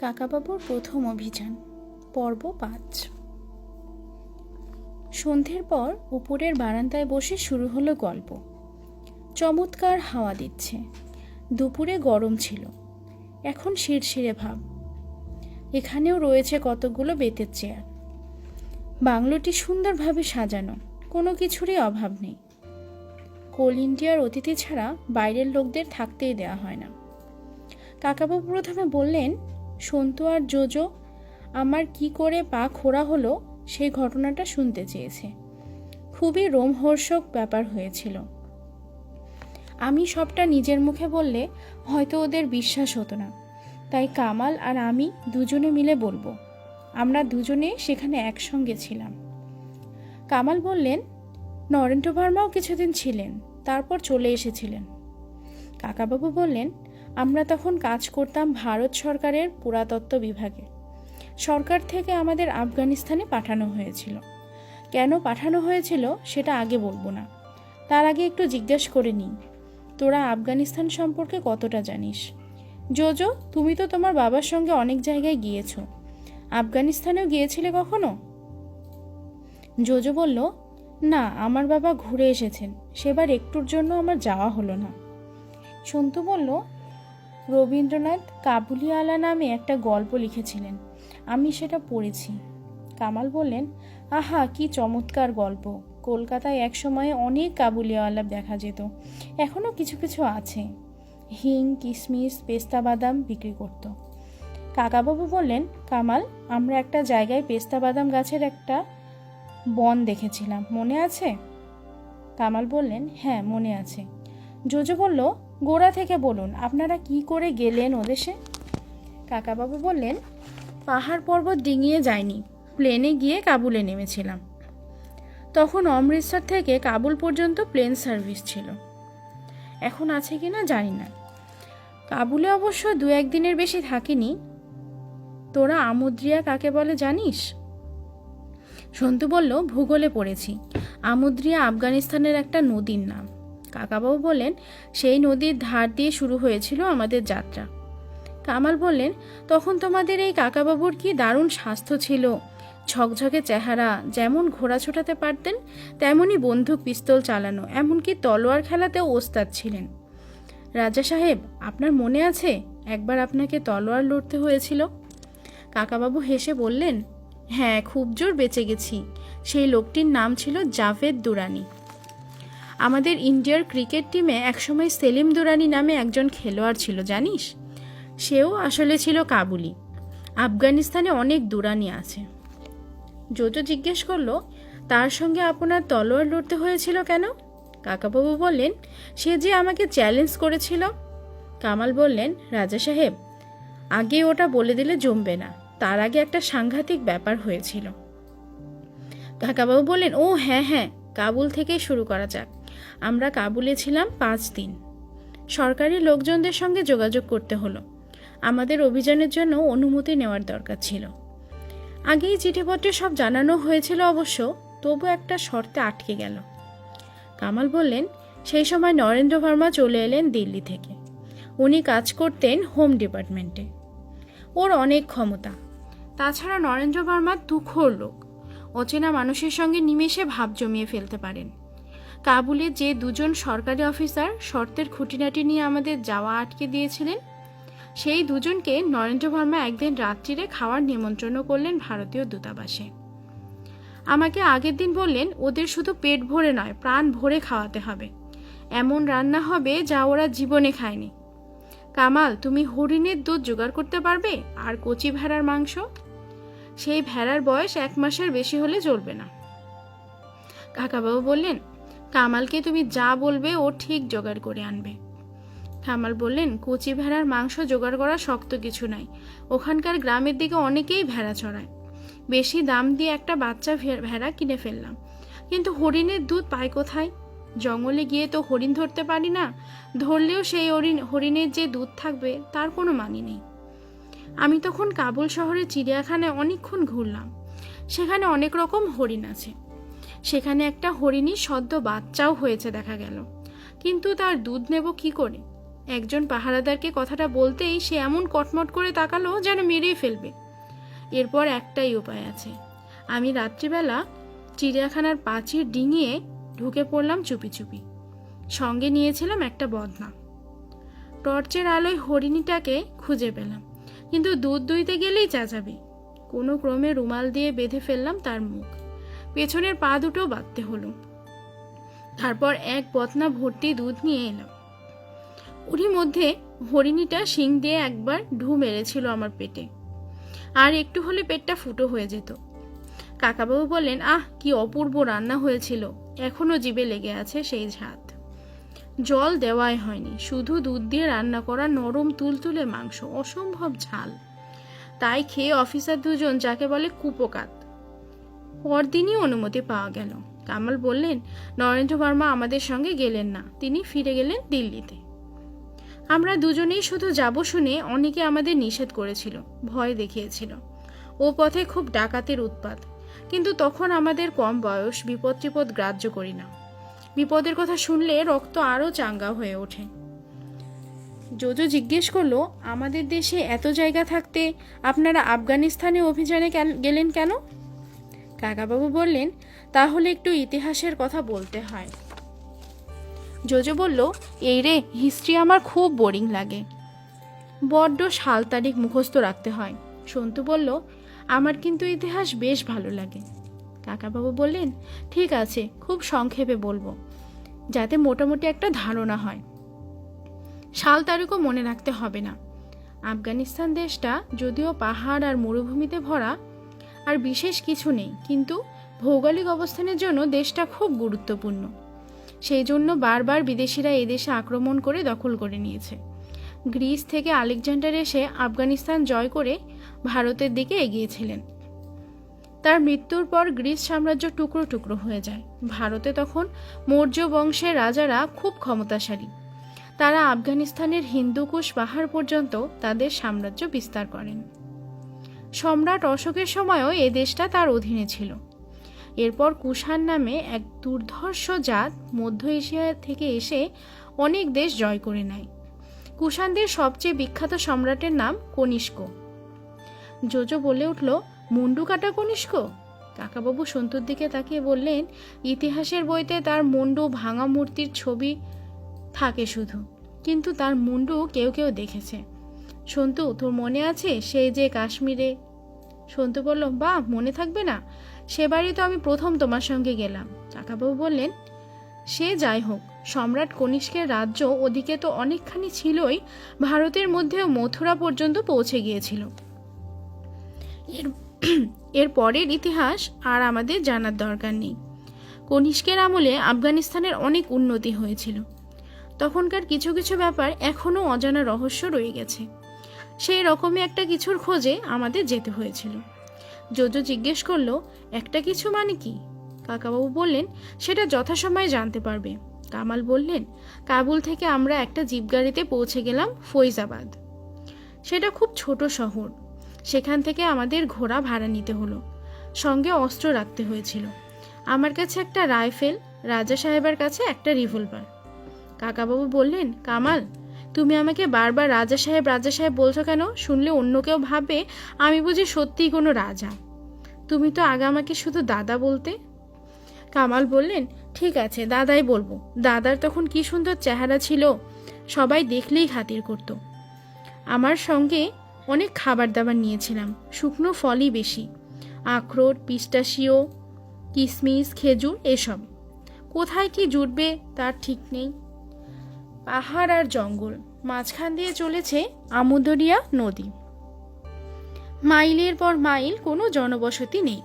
কাকাবাবুর প্রথম অভিযান, পর্ব পাঁচ। সন্ধ্যের পর উপরের বারান্দায় বসে শুরু হলো গল্প। চমৎকার হাওয়া দিচ্ছে। দুপুরে গরম ছিল। এখন শিরশিরে ভাব। এখানেও রয়েছে কতগুলো বেতের চেয়ার। বাংলোটি সুন্দরভাবে সাজানো, কোনো কিছুরই অভাব নেই। কোল ইন্ডিয়ার অতিথি ছাড়া বাইরের লোকদের থাকতেই দেওয়া হয় না। কাকাবাবু প্রথমে বললেন সন্তু আর জোজো, আমার কি করে পা খোড়া হলো সেই ঘটনাটা শুনতে চেয়েছে। খুবই রোমহর্ষক ব্যাপার হয়েছিল। আমি সবটা নিজের মুখে বললে হয়তো ওদের বিশ্বাস হতো না। তাই কামাল আর আমি দুজনে মিলে বলব, আমরা দুজনে সেখানে একসঙ্গে ছিলাম। কামাল বললেন, নরেন্দ্র ভার্মাও কিছুদিন ছিলেন, তারপর চলে এসেছিলেন। কাকাবাবু বললেন আমরা তখন কাজ করতাম ভারত সরকারের পুরাতত্ত্ব বিভাগে। সরকার থেকে আমাদের আফগানিস্তানে পাঠানো হয়েছিল। কেন পাঠানো হয়েছিল সেটা আগে বলব না। তার আগে একটু জিজ্ঞেস করে নিই, তোরা আফগানিস্তান সম্পর্কে কতটা জানিস? জোজো, তুমি তো তোমার বাবার সঙ্গে অনেক জায়গায় গিয়েছ। আফগানিস্তানেও গিয়েছিলে কখনো? জোজো বলল, না, আমার বাবা ঘুরে এসেছেন। সেবার একটুর জন্য আমার যাওয়া হলো না। সন্তু বলল রবীন্দ্রনাথ কাবুলিওয়ালা নামে একটা গল্প লিখেছিলেন। আমি সেটা পড়েছি। কামাল বললেন, আহা, কি চমৎকার গল্প। কলকাতায় একসময়ে অনেক কাবুলিওয়ালা দেখা যেত। এখনও কিছু কিছু আছে। হিং, কিশমিশ, পেস্তা বাদাম বিক্রি করত। কাকাবাবু বললেন, কামাল, আমরা একটা জায়গায় পেস্তা বাদাম গাছের একটা বন দেখেছিলাম। মনে আছে? কামাল বললেন হ্যাঁ মনে আছে। জোজো বলল গোড়া থেকে বলুন, আপনারা কি করে গেলেন ওদেশে কাকাবাবু বললেন, পাহাড় পর্বত ডিঙিয়ে যায়নি প্লেনে গিয়ে কাবুলে নেমেছিলাম। তখন অমৃতসর থেকে কাবুল পর্যন্ত প্লেন সার্ভিস ছিল। এখন আছে কি না জানি না। কাবুলে অবশ্য দু একদিনের বেশি থাকিনি। তোরা আমুদ্রিয়া কাকে বলে জানিস? সন্তু বলল, ভূগোলে পড়েছি। আমুদ্রিয়া আফগানিস্তানের একটা নদীর নাম। কাকাবাবু বললেন, সেই নদীর ধার দিয়ে শুরু হয়েছিল আমাদের যাত্রা। কামাল বললেন, তখন তোমাদের এই কাকাবাবুর কি দারুণ স্বাস্থ্য ছিল? ঝকঝকে চেহারা, যেমন ঘোড়া ছোটাতে পারতেন তেমনই বন্দুক, পিস্তল চালানো, এমনকি তলোয়ার খেলাতেও ওস্তাদ ছিলেন। রাজা সাহেব, আপনার মনে আছে? একবার আপনাকে তলোয়ার লড়তে হয়েছিল? কাকাবাবু হেসে বললেন হ্যাঁ খুব জোর বেঁচে গেছি। সেই লোকটির নাম ছিল জাভেদ দুরানি। আমাদের ইন্ডিয়ার ক্রিকেট টিমে একসময় সেলিম দুরানি নামে একজন খেলোয়াড় ছিল, জানিস? সেও আসলে ছিল কাবুলি। আফগানিস্তানে অনেক দুরানি আছে। জোজো জিজ্ঞেস করল, তার সঙ্গে আপনার তলোয়ার লড়তে হয়েছিল কেন? কাকাবাবু বললেন, সে যে আমাকে চ্যালেঞ্জ করেছিল। কামাল বললেন, রাজা সাহেব, আগে ওটা বলে দিলে জমবে না। তার আগে একটা সাংঘাতিক ব্যাপার হয়েছিল। কাকাবাবু বললেন, ও হ্যাঁ হ্যাঁ কাবুল থেকেই শুরু করা যাক। আমরা কাবুলে ছিলাম পাঁচ দিন। সরকারি লোকজনদের সঙ্গে যোগাযোগ করতে হলো। আমাদের অভিযানের জন্য অনুমতি নেওয়ার দরকার ছিল। আগেই চিঠিপত্রে সব জানানো হয়েছিল অবশ্য, তবু একটা শর্তে আটকে গেল। কামাল বললেন, সেই সময় নরেন্দ্র ভার্মা চলে এলেন দিল্লি থেকে। উনি কাজ করতেন হোম ডিপার্টমেন্টে। ওর অনেক ক্ষমতা। তাছাড়া নরেন্দ্র ভার্মা তুখোর লোক। অচেনা মানুষের সঙ্গে নিমেষে ভাব জমিয়ে ফেলতে পারেন। কাবুলে যে দুজন সরকারি অফিসার শর্তের খুঁটিনাটি নিয়ে আমাদের যাওয়া আটকে দিয়েছিলেন, সেই দুজনকে নরেন্দ্র ভার্মা একদিন রাত্রিরে খাওয়ার নিমন্ত্রণও করলেন ভারতীয় দূতাবাসে। আমাকে আগের দিন বললেন, ওদের শুধু পেট ভরে নয়, প্রাণ ভরে খাওয়াতে হবে। এমন রান্না হবে যা ওরা জীবনে খায়নি। কামাল, তুমি হরিণের দুধ জোগাড় করতে পারবে? আর কচি ভেড়ার মাংস? সেই ভেড়ার বয়স এক মাসের বেশি হলে চলবে না। কাকাবাবু বললেন কামালকে তুমি যা বলবে, ও ঠিক জোগাড় করে আনবে। কামাল বললেন, কচি ভেড়ার মাংস জোগাড় করা শক্ত কিছু নাই ওখানকার গ্রামের দিকে অনেকেই ভেড়া চড়ায়। বেশি দাম দিয়ে একটা বাচ্চা ভেড়া কিনে ফেললাম। কিন্তু হরিণের দুধ পায় কোথায়? জঙ্গলে গিয়ে তো হরিণ ধরতে পারি না, ধরলেও সেই হরিণ, হরিণের যে দুধ থাকবে, তার কোনো মানি নেই। আমি তখন কাবুল শহরের চিড়িয়াখানায় অনেকক্ষণ ঘুরলাম। সেখানে অনেক রকম হরিণ আছে। সেখানে একটা হরিণী সদ্য বাচ্চাও হয়েছে দেখা গেল। কিন্তু তার দুধ নেব কি করে? একজন পাহারাদারকে কথাটা বলতেই সে এমন কটমট করে তাকালো যেন মেরেই ফেলবে। এরপর একটাই উপায় আছে। আমি রাত্রিবেলা চিড়িয়াখানার পাঁচির ডিঙিয়ে ঢুকে পড়লাম চুপি চুপি। সঙ্গে নিয়েছিলাম একটা বদনা। টর্চের আলোয় হরিণীটাকে খুঁজে পেলাম। কিন্তু দুধ দুইতে গেলেই চেঁচাবে। কোনো ক্রমে রুমাল দিয়ে বেঁধে ফেললাম তার মুখ। পেছনের পা দুটো বাঁধতে হলো। তারপর এক বতনা ভর্তি দুধ নিয়ে এলাম। ওরই মধ্যে হরিণীটা শিং দিয়ে একবার ঢু মেরেছিল আমার পেটে। আর একটু হলে পেটটা ফুটো হয়ে যেত। কাকাবাবু বললেন, আহ, কি অপূর্ব রান্না হয়েছিল। এখনও জিভে লেগে আছে সেই ঝাঁত। জল দেওয়াই হয়নি। শুধু দুধ দিয়ে রান্না করা নরম তুলতুলে মাংস। অসম্ভব ঝাল। তাই খেয়ে অফিসার দুজন, যাকে বলে কুপোকাত পরদিনই অনুমতি পাওয়া গেল। কামাল বললেন, নরেন্দ্র বর্মা আমাদের সঙ্গে গেলেন না। তিনি ফিরে গেলেন দিল্লিতে। আমরা দুজনেই শুধু যাব শুনে অনেকে আমাদের নিষেধ করেছিল, ভয় দেখিয়েছিল। ও পথে খুব ডাকাতের উৎপাত। কিন্তু তখন আমাদের কম বয়স বিপদ টিপদ গ্রাহ্য করি না। বিপদের কথা শুনলে রক্ত আরও চাঙ্গা হয়ে ওঠে। যোজো জিজ্ঞেস করল, আমাদের দেশে এত জায়গা থাকতে আপনারা আফগানিস্তানে অভিযানে গেলেন কেন? কাকাবাবু বললেন, তাহলে একটু ইতিহাসের কথা বলতে হয়। জোজো বলল, এই রে, হিস্ট্রি আমার খুব বোরিং লাগে। বড্ড সাল তারিখ মুখস্থ রাখতে হয়। সন্তু বলল, আমার কিন্তু ইতিহাস বেশ ভালো লাগে। কাকাবাবু বললেন, ঠিক আছে, খুব সংক্ষেপে বলব, যাতে মোটামুটি একটা ধারণা হয়। সাল তারিখও মনে রাখতে হবে না। আফগানিস্তান দেশটা যদিও পাহাড় আর মরুভূমিতে ভরা আর বিশেষ কিছু নেই, কিন্তু ভৌগোলিক অবস্থানের জন্য দেশটা খুব গুরুত্বপূর্ণ। সেই জন্য বারবার বিদেশিরা এদেশে আক্রমণ করে দখল করে নিয়েছে। গ্রিস থেকে আলেকজান্ডার এসে আফগানিস্তান জয় করে ভারতের দিকে এগিয়েছিলেন তার মৃত্যুর পর গ্রিস সাম্রাজ্য টুকরো টুকরো হয়ে যায়। ভারতে তখন মৌর্য বংশের রাজারা খুব ক্ষমতাশালী। তারা আফগানিস্তানের হিন্দুকুশ পাহাড় পর্যন্ত তাদের সাম্রাজ্য বিস্তার করেন। সম্রাট অশোকের সময়ও এ দেশটা তার অধীনে ছিল। এরপর কুষাণ নামে এক দুর্ধর্ষ জাত মধ্য এশিয়া থেকে এসে অনেক দেশ জয় করে নেয়। কুষাণদের সবচেয়ে বিখ্যাত সম্রাটের নাম কনিষ্ক। জোজো বলে উঠল, মুন্ডু কাটা কনিষ্ক? কাকাবাবু সন্তুর দিকে তাকিয়ে বললেন, ইতিহাসের বইতে তার মুন্ডু ভাঙা মূর্তির ছবি থাকে শুধু, কিন্তু তার মুন্ডু কেউ কেউ দেখেছে। সন্তু, তোর মনে আছে সেই যে কাশ্মীরে? সন্তু বলল, বাহ, মনে থাকবে না। সেবারই তো আমি প্রথম তোমার সঙ্গে গেলাম। কাকাবাবু বললেন, সে যাই হোক, সম্রাট কনিষ্কের রাজ্য ওদিকে তো অনেকখানি ছিলই, ভারতের মধ্যেও মথুরা পর্যন্ত পৌঁছে গিয়েছিল। এর এর পরের ইতিহাস আর আমাদের জানার দরকার নেই। কনিষ্কের আমলে আফগানিস্তানের অনেক উন্নতি হয়েছিল। তখনকার কিছু কিছু ব্যাপার এখনও অজানা রহস্য রয়ে গেছে। সেই রকমই একটা কিছুর খোঁজে আমাদের যেতে হয়েছিল। জোজো জিজ্ঞেস করল, একটা কিছু মানে কি? কাকাবাবু বললেন, সেটা যথাসময়ে জানতে পারবে। কামাল বললেন, কাবুল থেকে আমরা একটা জিপগাড়িতে পৌঁছে গেলাম ফৈজাবাদ। সেটা খুব ছোট শহর। সেখান থেকে আমাদের ঘোড়া ভাড়া নিতে হলো। সঙ্গে অস্ত্র রাখতে হয়েছিল। আমার কাছে একটা রাইফেল, রাজা সাহেবের কাছে একটা রিভলভার। কাকাবাবু বললেন, কামাল তুমি আমাকে বারবার রাজা সাহেব রাজা সাহেব বলছো কেন? শুনলে অন্য কেউ ভাববে আমি বুঝি সত্যিই কোনো রাজা। তুমি তো আগে আমাকে শুধু দাদা বলতে? কামাল বললেন, ঠিক আছে, দাদাই বলব। দাদার তখন কি সুন্দর চেহারা ছিল, সবাই দেখলেই খাতির করতো। আমার সঙ্গে অনেক খাবার দাবার নিয়েছিলাম, শুকনো ফলই বেশি। আখরোট পিস্টাশিও কিশমিশ খেজুর, এসব। কোথায় কি জুটবে তার ঠিক নেই। পাহাড় আর জঙ্গল। মাঝখান দিয়ে চলেছে আমুদরিয়া নদী। মাইলের পর মাইল কোনো জনবসতি নেই।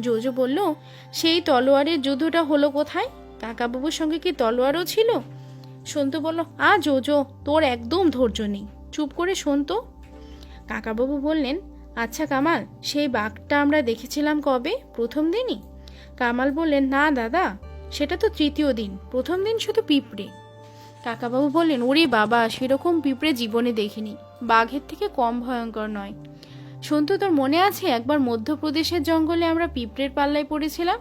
জোজো বলল, সেই তলোয়ারের যুদ্ধটা হলো কোথায়? কাকাবাবুর সঙ্গে কি তলোয়ারও ছিল? সন্তু বলল, আ জোজো, তোর একদম ধৈর্য নেই। চুপ করে শোন তো। কাকাবাবু বললেন আচ্ছা কামাল, সেই বাঘটা আমরা দেখেছিলাম কবে? প্রথম দিনই? কামাল বললেন, না দাদা, সেটা তো তৃতীয় দিন। প্রথম দিন শুধু পিঁপড়ে। কাকাবাবু বললেন, ওরে বাবা, সেরকম পিঁপড়ে জীবনে দেখিনি। বাঘের থেকে কম ভয়ঙ্কর নয়। সন্তু, তোর মনে আছে একবার মধ্যপ্রদেশের জঙ্গলে আমরা পিঁপড়ের পাল্লায় পড়েছিলাম?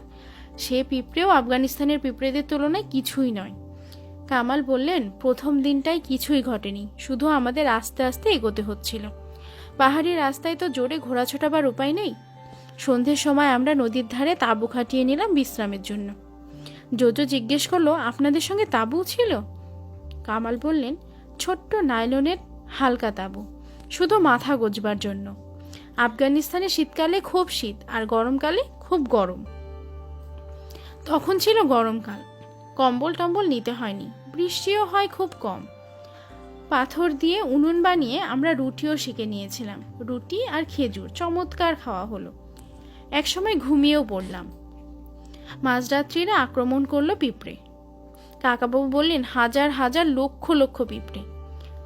সে পিঁপড়েও আফগানিস্তানের পিঁপড়েদের তুলনায় কিছুই নয়। কামাল বললেন, প্রথম দিনটাই কিছুই ঘটেনি। শুধু আমাদের আস্তে আস্তে এগোতে হচ্ছিল। পাহাড়ি রাস্তায় তো জোরে ঘোরা ছোটাবার উপায় নেই। সন্ধ্যের সময় আমরা নদীর ধারে তাঁবু খাটিয়ে নিলাম বিশ্রামের জন্য। জোজো জিজ্ঞেস করল, আপনাদের সঙ্গে তাঁবু ছিল? কামাল বললেন, ছোট্ট নাইলনের হালকা তাঁবু, শুধু মাথা গোজবার জন্য। আফগানিস্তানে শীতকালে খুব শীত আর গরমকালে খুব গরম। তখন ছিল গরমকাল। কম্বল টম্বল নিতে হয়নি, বৃষ্টিও হয় খুব কম। পাথর দিয়ে উনুন বানিয়ে আমরা রুটিও শিখে নিয়েছিলাম, রুটি আর খেজুর, চমৎকার খাওয়া হলো। একসময় ঘুমিয়েও পড়লাম। মাঝরাত্রিরা আক্রমণ করল পিঁপড়ে। কাকাবাবু বললেন, হাজার হাজার লক্ষ লক্ষ পিঁপড়ে।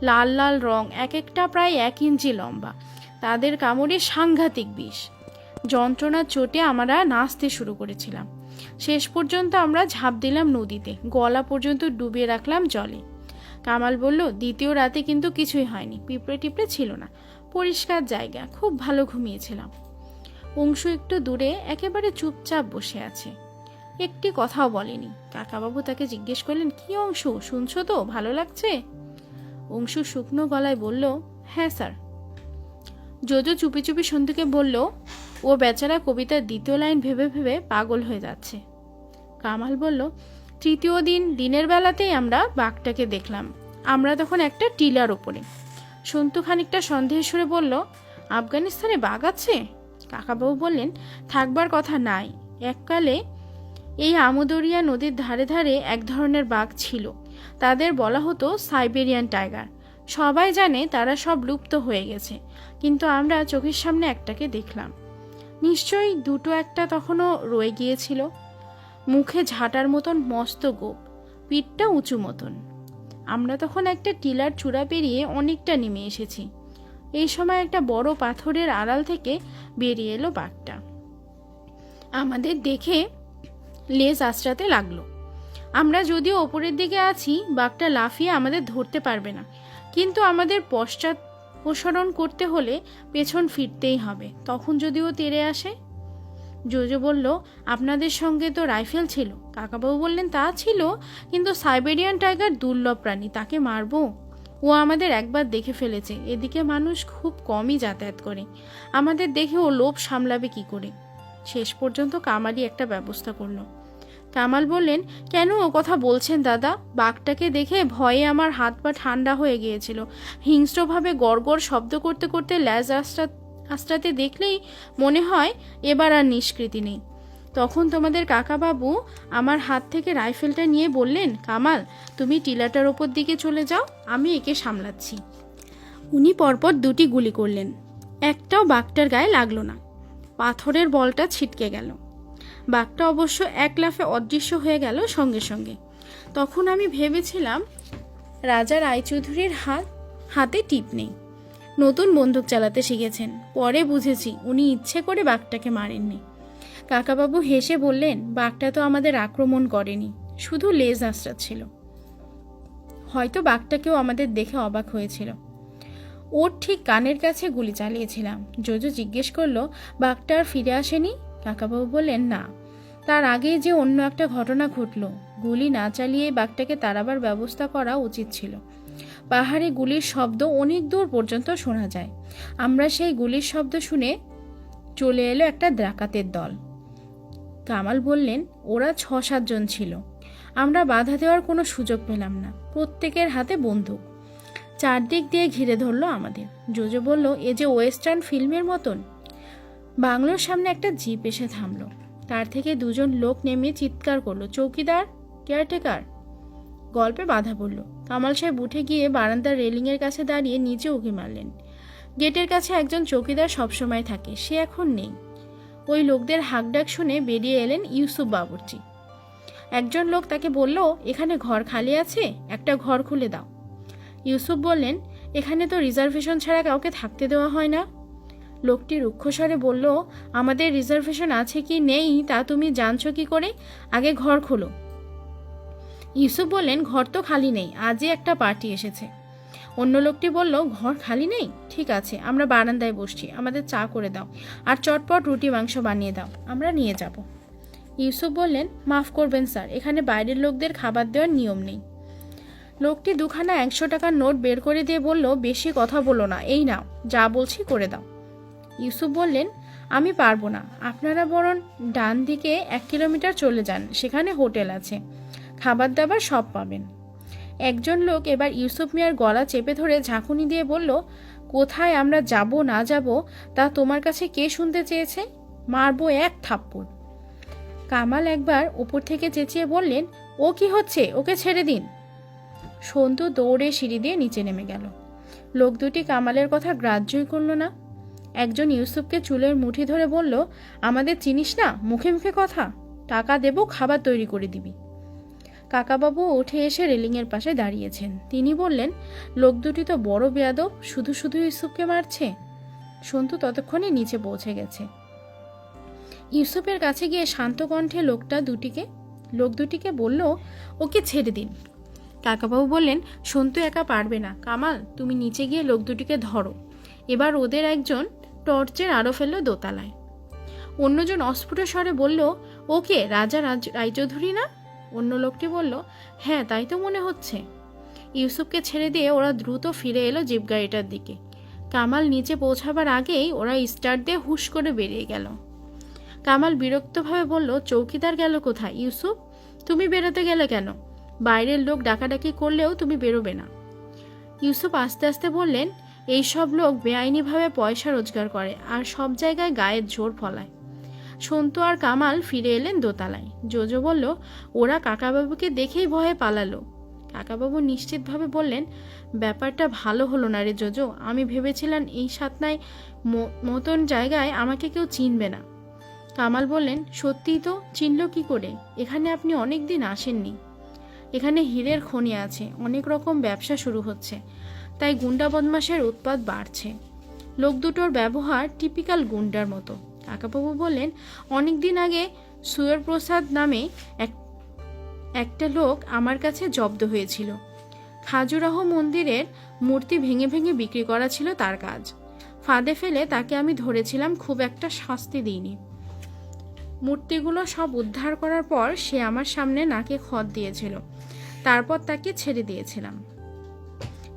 লাল লাল রং, এক একটা প্রায় এক ইঞ্চি লম্বা। তাদের কামড়ে সাংঘাতিক বিষ। যন্ত্রণার চোটে আমরা নাচতে শুরু করেছিলাম। শেষ পর্যন্ত আমরা ঝাঁপ দিলাম নদীতে। গলা পর্যন্ত ডুবিয়ে রাখলাম জলে। কামাল বলল, দ্বিতীয় রাতে কিন্তু কিছুই হয়নি। পিঁপড়ে টিপড়ে ছিল না। পরিষ্কার জায়গা। খুব ভালো ঘুমিয়েছিলাম। অংশু একটু দূরে একেবারে চুপচাপ বসে আছে। একটি কথাও বলেনি। কাকাবাবু তাকে জিজ্ঞেস করলেন, কি অংশ? শুনছো তো? ভালো লাগছে? অংশু শুকনো গলায় বলল হ্যাঁ স্যার। যোজো চুপি চুপি সন্ধুকে বলল, ও বেচারা কবিতার দ্বিতীয় লাইন ভেবে ভেবে পাগল হয়ে যাচ্ছে। কামাল বলল, তৃতীয় দিন, দিনের বেলাতেই আমরা বাঘটাকে দেখলাম। আমরা তখন একটা টিলার ওপরে সন্তু খানিকটা সন্দেহের সুরে বলল, আফগানিস্তানে বাঘ আছে? কাকাবাবু বললেন, থাকবার কথা নাই। এককালে এই আমুদরিয়া নদীর ধারে ধারে এক ধরনের বাঘ ছিল। তাদের বলা হতো সাইবেরিয়ান টাইগার। সবাই জানে তারা সব লুপ্ত হয়ে গেছে, কিন্তু আমরা চোখের সামনে একটাকে দেখলাম। নিশ্চয়ই দুটো একটা তখনও রয়ে গিয়েছিল। মুখে ঝাঁটার মতন মস্ত গোপ, পিঠটা উঁচু মতন। আমরা তখন একটা টিলার চূড়া পেরিয়ে অনেকটা নেমে এসেছি। এই সময় একটা বড় পাথরের আড়াল থেকে বেরিয়ে এলো বাঘটা। আমাদের দেখে লেজ আঁচড়াতে লাগল। আমরা যদিও ওপরের দিকে আছি, বাঘটা লাফিয়ে আমাদের ধরতে পারবে না। কিন্তু আমাদের পশ্চাৎ প্রসারণ করতে হলে পেছন ফিরতেই হবে। তখন যদিও তেড়ে আসে? জোজো বলল, আপনাদের সঙ্গে তো রাইফেল ছিল। কাকাবাবু বললেন, তা ছিল। কিন্তু সাইবেরিয়ান টাইগার দুর্লভ প্রাণী, তাকে মারবো? ও আমাদের একবার দেখে ফেলেছে। এদিকে মানুষ খুব কমই যাতায়াত করে। আমাদের দেখে ও লোভ সামলাবে কি করে? শেষ পর্যন্ত কামালি একটা ব্যবস্থা করল। কামাল বললেন, কেন ও কথা বলছেন দাদা? বাঘটাকে দেখে ভয়ে আমার হাত পা ঠান্ডা হয়ে গিয়েছিল। হিংস্রভাবে গড়গড় শব্দ করতে করতে ল্যাজ আস্তা, আস্তাতে দেখলেই মনে হয় এবার আর নিষ্কৃতি নেই। তখন তোমাদের কাকাবাবু আমার হাত থেকে রাইফেলটা নিয়ে বললেন, কামাল, তুমি টিলাটার ওপর দিকে চলে যাও, আমি একে সামলাচ্ছি। উনি পরপর দুটি গুলি করলেন। একটাও বাঘটার গায়ে লাগল না। পাথরের বলটা ছিটকে গেল। বাঘটা অবশ্য এক লাফে অদৃশ্য হয়ে গেল সঙ্গে সঙ্গে। তখন আমি ভেবেছিলাম, রাজা রায়চৌধুরীর হাত, হাতে টিপ নেই। নতুন বন্দুক চালাতে শিখেছেন। পরে বুঝেছি উনি ইচ্ছে করে বাঘটাকে মারেননি। কাকাবাবু হেসে বললেন, বাঘটা তো আমাদের আক্রমণ করেনি, শুধু লেজ আঁচড়াচ্ছিল হয়তো বাঘটাকেও আমাদের দেখে অবাক হয়েছিল। ওর ঠিক কানের কাছে গুলি চালিয়েছিলাম। জোজো জিজ্ঞেস করল, বাঘটা আর ফিরে আসেনি? কাকাবাবু বললেন, না। তার আগে যে অন্য একটা ঘটনা ঘটল, গুলি না চালিয়ে বাঘটাকে তাড়াবার ব্যবস্থা করা উচিত ছিল। পাহাড়ে গুলির শব্দ অনেক দূর পর্যন্ত শোনা যায়। আমরা সেই গুলির শব্দ শুনে চলে এলো একটা ডাকাতের দল। কামাল বললেন, ওরা ছ সাতজন ছিল। আমরা বাধা দেওয়ার কোনো সুযোগ পেলাম না। প্রত্যেকের হাতে বন্দুক। চারদিক দিয়ে ঘিরে ধরলো আমাদের। জোজো বলল, এ যে ওয়েস্টার্ন ফিল্মের মতন? বাংলোর সামনে একটা জিপ এসে থামলো। তার থেকে দুজন লোক নেমে চিৎকার করল, চৌকিদার, কেয়ারটেকার? গল্পে বাধা পড়ল। কামাল সাহেব উঠে গিয়ে বারান্দার রেলিংয়ের কাছে দাঁড়িয়ে নিচে উঁকি মারলেন। গেটের কাছে একজন চৌকিদার সবসময় থাকে, সে এখন নেই। ওই লোকদের হাকডাক শুনে বেরিয়ে এলেন ইউসুফ বাবুর্চি। একজন লোক তাকে বলল, এখানে ঘর খালি আছে, একটা ঘর খুলে দাও। ইউসুফ বললেন, এখানে তো রিজার্ভেশন ছাড়া কাউকে থাকতে দেওয়া হয় না। লোকটি রুক্ষস্বরে বলল, আমাদের রিজার্ভেশন আছে কি নেই তা তুমি জানছো কি করে? আগে ঘর খোলো। ইউসুফ বললেন, ঘর তো খালি নেই, আজই একটা পার্টি এসেছে। অন্য লোকটি বলল, ঘর খালি নেই? ঠিক আছে, আমরা বারান্দায় বসছি, আমাদের চা করে দাও, আর চটপট রুটি মাংস বানিয়ে দাও, আমরা নিয়ে যাব। ইউসুফ বললেন, মাফ করবেন স্যার, এখানে বাইরের লোকদের খাবার দেওয়ার নিয়ম নেই। লোকটি দুখানা একশো টাকার নোট বের করে দিয়ে বলল, বেশি কথা বলো না, এই নাও, যা বলছি করে দাও। ইউসুফ বললেন, আমি পারব না। আপনারা বরং ডান দিকে এক কিলোমিটার চলে যান, সেখানে হোটেল আছে। খাবার দাবার সব পাবেন। একজন লোক এবার ইউসুফ মিয়ার গলা চেপে ধরে ঝাঁকুনি দিয়ে বলল, কোথায় আমরা যাব, না যাব, তা তোমার কাছে কে শুনতে চেয়েছে? মারবো এক থাপ্পড়। কামাল একবার উপর থেকে চেঁচিয়ে বললেন, ও কি হচ্ছে? ওকে ছেড়ে দিন। সন্তু দৌড়ে সিঁড়ি দিয়ে নিচে নেমে গেল। লোক দুটি কামালের কথা গ্রাহ্যই করল না। একজন ইউসুফকে চুলের মুঠি ধরে বলল, আমাদের চিনিস না? মুখে মুখে কথা। টাকা দেব, খাবার তৈরি করে দিবি। কাকাবাবু উঠে এসে রেলিংয়ের পাশে দাঁড়িয়েছেন। তিনি বললেন, লোক দুটি তো বড় বেয়াদব, শুধু শুধু ইউসুফকে মারছে? সন্তু ততক্ষণে নিচে পৌঁছে গেছে। ইউসুফের কাছে গিয়ে শান্ত কণ্ঠে লোকটা দুটিকে, লোক দুটিকে বলল, ওকে ছেড়ে দিন। কাকাবাবু বললেন, সন্তু একা পারবে না। কামাল, তুমি নিচে গিয়ে লোক দুটিকে ধরো। এবার ওদের একজন টর্চের আরও ফেলল দোতলায়। অন্যজন অস্ফুট স্বরে বলল ওকে রাজা রাজ, রায়চৌধুরী না? অন্য লোকটি বলল হ্যাঁ তাই তো মনে হচ্ছে। ইউসুফকে ছেড়ে দিয়ে ওরা দ্রুত ফিরে এলো জিপ গাড়িটার দিকে। কামাল নিচে পৌঁছাবার আগেই ওরা স্টার্ট দিয়ে হুশ করে বেরিয়ে গেল। কামাল বিরক্তভাবে বলল, চৌকিদার গেল কোথায়? ইউসুফ, তুমি বেরোতে গেলে কেন? বাইরের লোক ডাকাডাকি করলেও তুমি বেরোবে না। ইউসুফ আস্তে আস্তে বললেন এই সব লোক বেআইনিভাবে পয়সা রোজগার করে আর সব জায়গায় গায়ের জোর ফলায়। সন্তু আর কামাল ফিরে এলেন দোতলায়। জোজো বলল, ওরা কাকাবাবুকে দেখেই ভয়ে পালালো। কাকাবাবু নিশ্চিতভাবে বললেন, ব্যাপারটা ভালো হলো না রে জোজো। আমি ভেবেছিলাম এই সাতনায় মতন জায়গায় আমাকে কেউ চিনবে না। কামাল বললেন, সত্যিই তো, চিনল কি করে? এখানে আপনি অনেক দিন আসেননি। এখানে হীরের খনি আছে, অনেক রকম ব্যবসা শুরু হচ্ছে। তাই গুন্ডা বদমাশের উৎপাত বাড়ছে। লোক দুটোর ব্যবহার টিপিক্যাল গুন্ডার মতো। কাকাবাবু বললেন অনেক দিন আগে সুয়র প্রসাদ নামে এক, একটা লোক আমার কাছে জব্দ হয়েছিল। খাজুরাহ মন্দিরের মূর্তি ভেঙে ভেঙে বিক্রি করা ছিল তার কাজ। ফাঁদে ফেলে তাকে আমি ধরেছিলাম, খুব একটা শাস্তি দিইনি। মূর্তিগুলো সব উদ্ধার করার পর সে আমার সামনে নাকে খত দিয়েছিল। তারপর তাকে ছেড়ে দিয়েছিলাম।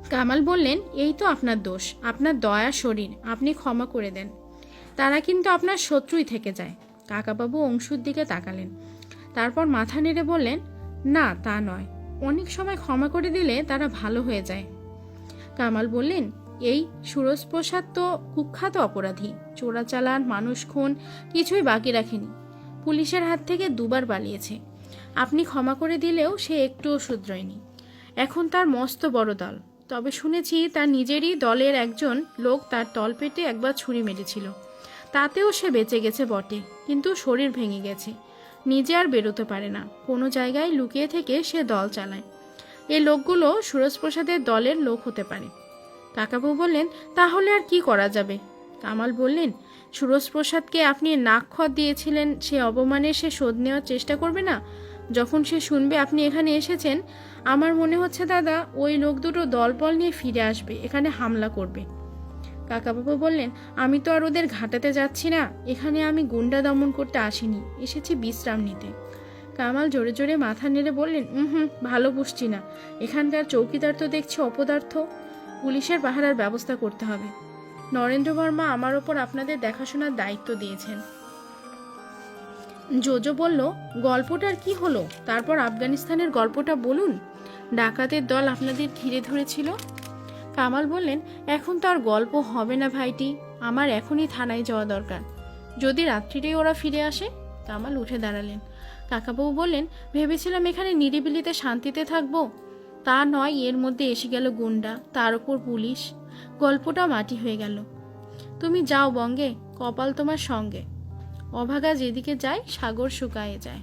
কামাল বললেন, এই তো আপনার দোষ, আপনার দয়া, শরীর, আপনি ক্ষমা করে দেন। তারা কিন্তু আপনার শত্রুই থেকে যায়। কাকাবাবু অংশুর দিকে তাকালেন। তারপর মাথা নেড়ে বললেন, না, তা নয়। অনেক সময় ক্ষমা করে দিলে তারা ভালো হয়ে যায়। কামাল বললেন, এই সুরজ প্রসাদ তো কুখ্যাত অপরাধী। চোরাচালান, মানুষ খুন, কিছুই বাকি রাখেনি। পুলিশের হাত থেকে দুবার পালিয়েছে। আপনি ক্ষমা করে দিলেও সে একটুও শুধরয়নি। এখন তার মস্ত বড় দল। তবে শুনেছি তার নিজেরই দলের একজন লোক তার তলপেটে একবার ছুরি মেরেছিল। তাতেও সে বেঁচে গেছে বটে, কিন্তু শরীর ভেঙে গেছে। নিজে আর বেরোতে পারে না। কোনো জায়গায় লুকিয়ে থেকে সে দল চালায়। এই লোকগুলো সুরজপ্রসাদের দলের লোক হতে পারে। কাকাবু বললেন, তাহলে আর কি করা যাবে? কামাল বললেন, সুরজপ্রসাদকে আপনি নাক খত দিয়েছিলেন, সে অবমানে সে শোধ নেওয়ার চেষ্টা করবে না? যখন সে শুনবে আপনি এখানে এসেছেন, আমার মনে হচ্ছে দাদা, ওই লোক দুটো দলবল নিয়ে ফিরে আসবে, এখানে হামলা করবে। কাকাবাবু বললেন, আমি তো আর ওদের ঘাটাতে যাচ্ছি না, এখানে আমি গুন্ডা দমন করতে আসিনি, এসেছি বিশ্রাম নিতে। কামাল জোরে জোরে মাথা নেড়ে বললেন হুম, ভালো বুঝছি না, এখানকার চৌকিদার তো দেখছি অপদার্থ, পুলিশের পাহারার ব্যবস্থা করতে হবে। নরেন্দ্র বর্মা আমার ওপর আপনাদের দেখাশোনার দায়িত্ব দিয়েছেন। জোজো বলল, গল্পটার কি হলো? তারপর আফগানিস্তানের গল্পটা বলুন। ডাকাতের দল আপনাদের ঘিরে ধরেছিল। কামাল বললেন, এখন তো আর গল্প হবে না ভাইটি, আমার এখনই থানায় যাওয়া দরকার। যদি রাত্রিরেই ওরা ফিরে আসে? কামাল উঠে দাঁড়ালেন। কাকাবাবু বললেন, ভেবেছিলাম এখানে নিরিবিলিতে শান্তিতে থাকব। তা নয়, এর মধ্যে এসে গেল গুন্ডা, তার ওপর পুলিশ। গল্পটা মাটি হয়ে গেল। তুমি যাও বঙ্গে, কপাল তোমার সঙ্গে। অভাগা যেদিকে যায় সাগর শুকায়ে যায়।